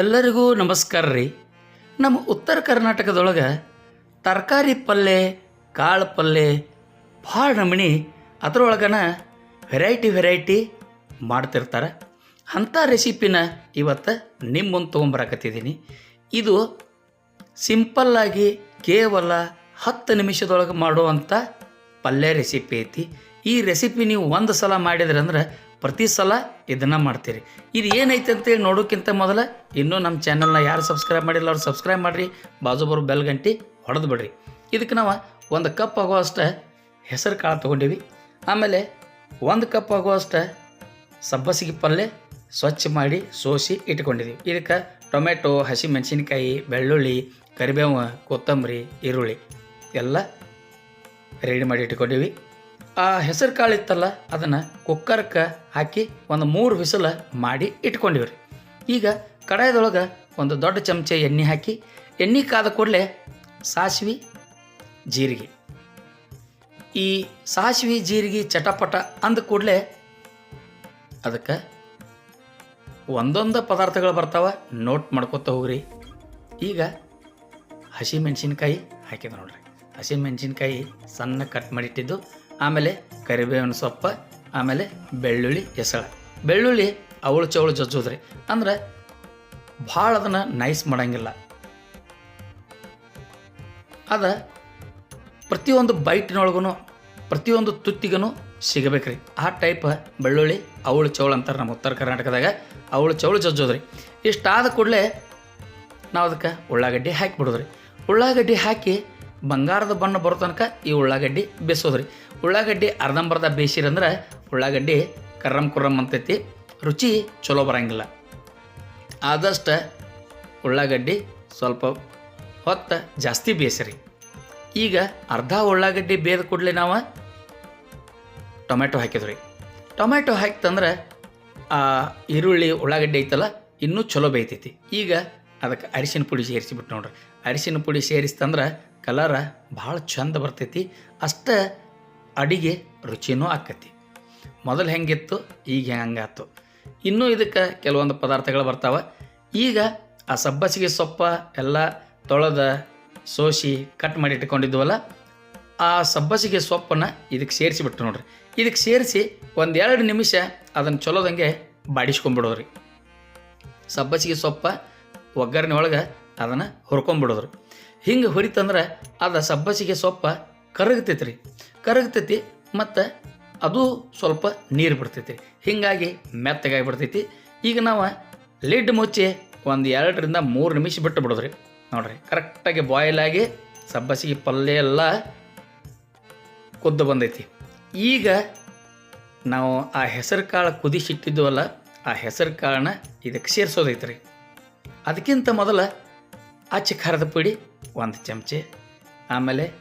ಎಲ್ಲರಿಗೂ ನಮಸ್ಕಾರ ರೀ. ನಮ್ಮ ಉತ್ತರ ಕರ್ನಾಟಕದೊಳಗೆ ತರಕಾರಿ ಪಲ್ಯ ಕಾಳು ಪಲ್ಯ ಭಾಳ ನಮೂನಿ ಅದರೊಳಗನ ವೆರೈಟಿ ವೆರೈಟಿ ಮಾಡ್ತಿರ್ತಾರೆ. ಅಂಥ ರೆಸಿಪಿನ ಇವತ್ತು ನಿಮ್ಮ ಮುಂದೆ ತೊಗೊಂಬರಕತ್ತಿದ್ದೀನಿ ಇದು ಸಿಂಪಲ್ಲಾಗಿ ಕೇವಲ ಹತ್ತು ನಿಮಿಷದೊಳಗೆ ಮಾಡುವಂಥ ಪಲ್ಯ ರೆಸಿಪಿ ಐತಿ. ಈ ರೆಸಿಪಿ ನೀವು ಒಂದು ಸಲ ಮಾಡಿದ್ರಿ ಅಂದ್ರೆ ಪ್ರತಿ ಸಲ ಇದನ್ನು ಮಾಡ್ತೀರಿ. ಇದು ಏನೈತೆ ಅಂತೇಳಿ ನೋಡೋಕ್ಕಿಂತ ಮೊದಲ ಇನ್ನೂ ನಮ್ಮ ಚಾನಲ್ನ ಯಾರು ಸಬ್ಸ್ಕ್ರೈಬ್ ಮಾಡಿಲ್ಲ ಅವ್ರು ಸಬ್ಸ್ಕ್ರೈಬ್ ಮಾಡಿರಿ ಬಾಜು ಬರೋ ಬೆಲ್ ಗಂಟೆ ಹೊಡೆದು ಬಿಡ್ರಿ. ಇದಕ್ಕೆ ನಾವು ಒಂದು ಕಪ್ ಆಗುವಷ್ಟು ಹೆಸರು ಕಾಳು ತೊಗೊಂಡೀವಿ. ಆಮೇಲೆ ಒಂದು ಕಪ್ ಆಗುವಷ್ಟು ಸಬ್ಬಸಿಗೆ ಪಲ್ಯ ಸ್ವಚ್ಛ ಮಾಡಿ ಸೋಸಿ ಇಟ್ಕೊಂಡಿದ್ದೀವಿ ಇದಕ್ಕೆ ಟೊಮೆಟೊ, ಹಸಿಮೆಣಸಿನ್ಕಾಯಿ, ಬೆಳ್ಳುಳ್ಳಿ, ಕರಿಬೇವು, ಕೊತ್ತಂಬರಿ, ಈರುಳ್ಳಿ ಎಲ್ಲ ರೆಡಿ ಮಾಡಿ ಇಟ್ಕೊಂಡಿವಿ. ಆ ಹೆಸರು ಕಾಳು ಇತ್ತಲ್ಲ, ಅದನ್ನು ಕುಕ್ಕರ್ಗೆ ಹಾಕಿ ಒಂದು ಮೂರು ವಿಸಲ ಮಾಡಿ ಇಟ್ಕೊಂಡಿವ್ರಿ. ಈಗ ಕಡಾಯದೊಳಗೆ ಒಂದು ದೊಡ್ಡ ಚಮಚ ಎಣ್ಣೆ ಹಾಕಿ, ಎಣ್ಣೆ ಕಾದ ಕೂಡಲೇ ಸಾಸಿವೆ, ಜೀರಿಗೆ. ಈ ಸಾಸಿವೆ, ಜೀರಿಗೆ ಚಟಪಟ ಅಂದ ಕೂಡಲೇ ಅದಕ್ಕೆ ಒಂದೊಂದು ಪದಾರ್ಥಗಳು ಬರ್ತಾವ, ನೋಟ್ ಮಾಡ್ಕೊತ ಹೋಗ್ರಿ. ಈಗ ಹಸಿ ಮೆಣಸಿನ್ಕಾಯಿ ಹಾಕಿದ ನೋಡ್ರಿ. ಹಸಿ ಮೆಣಸಿನ್ಕಾಯಿ ಸಣ್ಣ ಕಟ್ ಮಾಡಿಟ್ಟಿದ್ದು ಆಮೇಲೆ ಕರಿಬೇವಿನ ಸೊಪ್ಪು, ಆಮೇಲೆ ಬೆಳ್ಳುಳ್ಳಿ ಹೆಸಳು ಬೆಳ್ಳುಳ್ಳಿ ಅವಳು ಚವಳು ಜಜ್ಜೋದ್ರಿ. ಅಂದ್ರೆ ಭಾಳ ಅದನ್ನು ನೈಸ್ ಮಾಡೋಂಗಿಲ್ಲ. ಅದ ಪ್ರತಿಯೊಂದು ಬೈಟಿನೊಳಗೂ ಪ್ರತಿಯೊಂದು ತುತ್ತಿಗೂ ಸಿಗಬೇಕ್ರಿ. ಆ ಟೈಪ್ ಬೆಳ್ಳುಳ್ಳಿ ಅವಳು ಚೌಳು ಅಂತಾರೆ ನಮ್ಮ ಉತ್ತರ ಕರ್ನಾಟಕದಾಗ. ಅವಳು ಚೌಳು ಜಜ್ಜೋದ್ರಿ. ಇಷ್ಟಾದ ಕೂಡಲೇ ನಾವು ಅದಕ್ಕೆ ಉಳ್ಳಾಗಡ್ಡಿ ಹಾಕಿಬಿಡೋದ್ರಿ ಉಳ್ಳಾಗಡ್ಡಿ ಹಾಕಿ ಬಂಗಾರದ ಬಣ್ಣ ಬರೋ ತನಕ ಈ ಉಳ್ಳಾಗಡ್ಡಿ ಬೇಯಿಸೋದ್ರಿ ಉಳ್ಳಾಗಡ್ಡಿ ಅರ್ಧಂಬರ್ಧ ಬೇಯಿಸಿರಂದ್ರೆ ಉಳ್ಳಾಗಡ್ಡಿ ಕರ್ರಮ್ ಕುರ್ರಮ್ ಅಂತೈತಿ. ರುಚಿ ಚಲೋ ಬರಂಗಿಲ್ಲ. ಆದಷ್ಟು ಉಳ್ಳಾಗಡ್ಡಿ ಸ್ವಲ್ಪ ಹೊತ್ತು ಜಾಸ್ತಿ ಬೇಯಿಸ್ರಿ. ಈಗ ಅರ್ಧ ಉಳ್ಳಾಗಡ್ಡಿ ಬೇಯ್ದ ಕೂಡಲೇ ನಾವು ಟೊಮೆಟೊ ಹಾಕಿದ್ರಿ. ಟೊಮೆಟೊ ಹಾಕ್ತಂದ್ರೆ ಆ ಈರುಳ್ಳಿ ಉಳ್ಳಾಗಡ್ಡಿ ಐತಲ್ಲ, ಇನ್ನೂ ಚಲೋ ಬೇಯ್ತೈತಿ. ಈಗ ಅದಕ್ಕೆ ಅರಿಶಿನ ಪುಡಿ ಸೇರಿಸಿಬಿಟ್ಟು ನೋಡ್ರಿ. ಅರಿಶಿನ ಪುಡಿ ಸೇರಿಸ್ತಂದ್ರೆ ಕಲರ ಭಾಳ ಚಂದ ಬರ್ತೈತಿ. ಅಷ್ಟ ಅಡಿಗೆ ರುಚಿನೂ ಆಕತಿ. ಮೊದಲು ಹೆಂಗಿತ್ತು, ಈಗ ಹೆಂಗಾತು. ಇನ್ನೂ ಇದಕ್ಕೆ ಕೆಲವೊಂದು ಪದಾರ್ಥಗಳು ಬರ್ತಾವೆ. ಈಗ ಆ ಸಬ್ಬಸಿಗೆ ಸೊಪ್ಪ, ಎಲ್ಲ ತೊಳೆದ ಸೋಸಿ ಕಟ್ ಮಾಡಿ ಇಟ್ಕೊಂಡಿದ್ವಲ್ಲ, ಆ ಸಬ್ಬಸಿಗೆ ಸೊಪ್ಪನ್ನು ಇದಕ್ಕೆ ಸೇರಿಸಿಬಿಟ್ರು ನೋಡ್ರಿ. ಇದಕ್ಕೆ ಸೇರಿಸಿ ಒಂದೆರಡು ನಿಮಿಷ ಅದನ್ನು ಚಲೋದಂಗೆ ಬಾಡಿಸ್ಕೊಂಬಿಡೋರಿ ಸಬ್ಬಸಿಗೆ ಸೊಪ್ಪ ಒಗ್ಗರಣೆ ಒಳಗೆ ಅದನ್ನು ಹುರ್ಕೊಂಬಿಡೋದ್ರಿ ಹಿಂಗೆ ಹುರಿತಂದ್ರೆ ಅದು ಸಬ್ಬಸಿಗೆ ಸೊಪ್ಪ ಕರಗ್ತೈತಿ ರೀ ಕರಗ್ತೈತಿ ಮತ್ತು ಅದು ಸ್ವಲ್ಪ ನೀರು ಬಿಡ್ತೈತಿ. ಹೀಗಾಗಿ ಮೆತ್ತಗಾಗಿ ಬಿಡ್ತೈತಿ. ಈಗ ನಾವು ಲಿಡ್ ಮುಚ್ಚಿ ಒಂದು ಎರಡರಿಂದ ಮೂರು ನಿಮಿಷ ಬಿಟ್ಟು ಬಿಡೋದ್ರಿ. ನೋಡ್ರಿ, ಕರೆಕ್ಟಾಗಿ ಬಾಯ್ಲ್ ಆಗಿ ಸಬ್ಬಸಿಗೆ ಪಲ್ಯ ಎಲ್ಲ ಕುದ್ದು ಬಂದೈತಿ. ಈಗ ನಾವು ಆ ಹೆಸರು ಕಾಳು ಕುದಿಸಿಟ್ಟಿದ್ದೆವಲ್ಲ ಆ ಹೆಸರು ಕಾಳನ್ನ ಇದಕ್ಕೆ ಸೇರಿಸೋದೈತ್ರಿ. ಅದಕ್ಕಿಂತ ಮೊದಲ ಅಚ್ಚ ಖಾರದ ಪುಡಿ, ಒಂದು ಚಮಚೆ. ಆಮೇಲೆ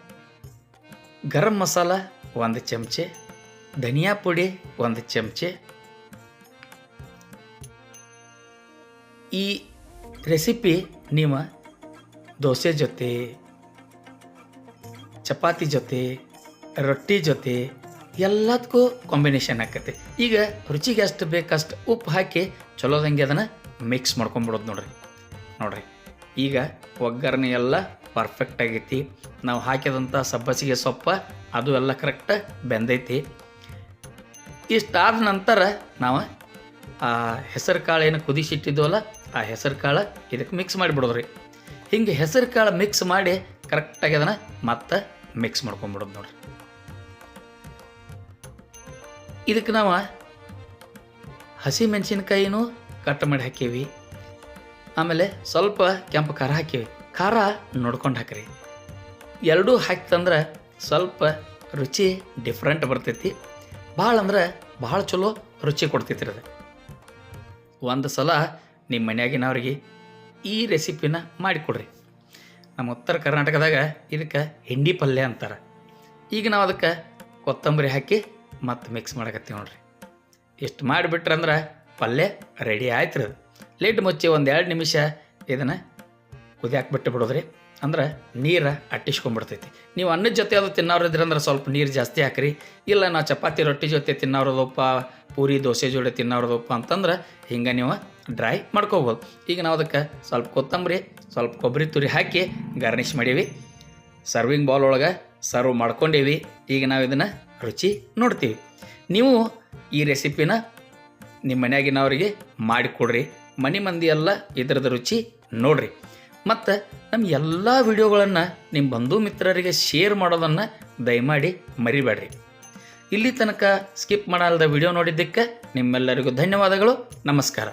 ಗರಂ ಮಸಾಲ, ಒಂದು ಚಮಚೆ. ಧನಿಯಾ ಪುಡಿ, ಒಂದು ಚಮಚೆ. ಈ ರೆಸಿಪಿ ನೀವು ದೋಸೆ ಜೊತೆ, ಚಪಾತಿ ಜೊತೆ, ರೊಟ್ಟಿ ಜೊತೆ, ಎಲ್ಲದಕ್ಕೂ ಕಾಂಬಿನೇಷನ್ ಆಕತಿ ಈಗ ರುಚಿಗೆ ಅಷ್ಟು ಬೇಕಷ್ಟು ಉಪ್ಪು ಹಾಕಿ ಚಲೋದಂಗೆ ಅದನ್ನು ಮಿಕ್ಸ್ ಮಾಡ್ಕೊಂಬಿಡೋದು ನೋಡ್ರಿ. ನೋಡ್ರಿ. ಈಗ ಒಗ್ಗರಣೆ ಎಲ್ಲ ಪರ್ಫೆಕ್ಟ್ ಆಗೈತಿ. ನಾವು ಹಾಕಿದಂಥ ಸಬ್ಬಸಿಗೆ ಸೊಪ್ಪ, ಅದು ಎಲ್ಲ ಕರೆಕ್ಟ್ ಬೆಂದೈತಿ. ಇಷ್ಟಾದ ನಂತರ ನಾವು ಆ ಹೆಸರು ಕಾಳು ಏನು ಕುದಿಸಿಟ್ಟಿದ್ವಲ್ಲ ಆ ಹೆಸರು ಕಾಳು ಇದಕ್ಕೆ ಮಿಕ್ಸ್ ಮಾಡಿಬಿಡೋದ್ರಿ. ಹಿಂಗೆ ಹೆಸರು ಕಾಳು ಮಿಕ್ಸ್ ಮಾಡಿ ಕರೆಕ್ಟಾಗಿ ಅದನ್ನು ಮತ್ತೆ ಮಿಕ್ಸ್ ಮಾಡ್ಕೊಂಬಿಡೋದು ನೋಡ್ರಿ. ಇದಕ್ಕೆ ನಾವು ಹಸಿ ಮೆಣಸಿನ್ಕಾಯಿನೂ ಕಟ್ ಮಾಡಿ ಹಾಕೀವಿ. ಆಮೇಲೆ ಸ್ವಲ್ಪ ಕೆಂಪು ಖಾರ ಹಾಕಿವಿ. ಖಾರ ನೋಡ್ಕೊಂಡು ಹಾಕ್ರಿ. ಎರಡೂ ಹಾಕ್ತಂದ್ರೆ ಸ್ವಲ್ಪ ರುಚಿ ಡಿಫ್ರೆಂಟ್ ಬರ್ತೈತಿ. ಭಾಳ ಅಂದ್ರೆ ಭಾಳ ಚಲೋ ರುಚಿ ಕೊಡ್ತೈತಿ ಅದು. ಒಂದು ಸಲ ನಿಮ್ಮ ಮನೆಯಾಗಿನವ್ರಿಗೆ ಈ ರೆಸಿಪಿನ ಮಾಡಿಕೊಡ್ರಿ ನಮ್ಮ ಉತ್ತರ ಕರ್ನಾಟಕದಾಗ ಇದಕ್ಕೆ ಹಿಂಡಿ ಪಲ್ಯ ಅಂತಾರೆ. ಈಗ ನಾವು ಅದಕ್ಕೆ ಕೊತ್ತಂಬರಿ ಹಾಕಿ ಮತ್ತೆ ಮಿಕ್ಸ್ ಮಾಡಕತ್ತೀವಿ ನೋಡ್ರಿ. ಇಷ್ಟು ಮಾಡಿಬಿಟ್ರಂದ್ರೆ ಪಲ್ಯ ರೆಡಿ ಆಯ್ತು ರೀ ಲಿಡ್ ಮುಚ್ಚಿ ಒಂದು ಎರಡು ನಿಮಿಷ ಇದನ್ನು ಕುದಿಯಾಕೆ ಬಿಟ್ಟು ಬಿಡೋದ್ರಿ. ಅಂದ್ರೆ ನೀರು ಅಟ್ಟಿಸ್ಕೊಂಡ್ಬಿಡ್ತೈತಿ. ನೀವು ಅನ್ನದ ಜೊತೆ ಅದು ತಿನ್ನೋರು ಇದ್ರಂದ್ರೆ ಸ್ವಲ್ಪ ನೀರು ಜಾಸ್ತಿ ಹಾಕ್ರಿ. ಇಲ್ಲ ನಾವು ಚಪಾತಿ ರೊಟ್ಟಿ ಜೊತೆ ತಿನ್ನೋರದಪ್ಪ ಪೂರಿ, ದೋಸೆ ಜೋಡಿ ತಿನ್ನೋರದಪ್ಪ ಅಂತಂದ್ರೆ ಹಿಂಗೆ ನೀವು ಡ್ರೈ ಮಾಡ್ಕೋಬೋದು. ಈಗ ನಾವು ಅದಕ್ಕೆ ಸ್ವಲ್ಪ ಕೊತ್ತಂಬರಿ, ಸ್ವಲ್ಪ ಕೊಬ್ಬರಿ ತುರಿ ಹಾಕಿ ಗಾರ್ನಿಷ್ ಮಾಡೀವಿ. ಸರ್ವಿಂಗ್ ಬೌಲ್ ಒಳಗೆ ಸರ್ವ್ ಮಾಡ್ಕೊಂಡೇವಿ. ಈಗ ನಾವು ಇದನ್ನು ರುಚಿ ನೋಡ್ತೀವಿ. ನೀವು ಈ ರೆಸಿಪಿನ ನಿಮ್ಮ ಮನೆಯಾಗಿನವರಿಗೆ ಮಾಡಿಕೊಡ್ರಿ ಮನೆ ಮಂದಿ ಎಲ್ಲ ಇದರದ ರುಚಿ ನೋಡ್ರಿ. ಮತ್ತು ನಮ್ಮ ಎಲ್ಲ ವಿಡಿಯೋಗಳನ್ನು ನಿಮ್ಮ ಬಂಧು ಮಿತ್ರರಿಗೆ ಶೇರ್ ಮಾಡೋದನ್ನು ದಯಮಾಡಿ ಮರಿಬೇಡ್ರಿ. ಇಲ್ಲಿ ತನಕ ಸ್ಕಿಪ್ ಮಾಡಲ್ದ ವಿಡಿಯೋ ನೋಡಿದ್ದಕ್ಕೆ ನಿಮ್ಮೆಲ್ಲರಿಗೂ ಧನ್ಯವಾದಗಳು, ನಮಸ್ಕಾರ.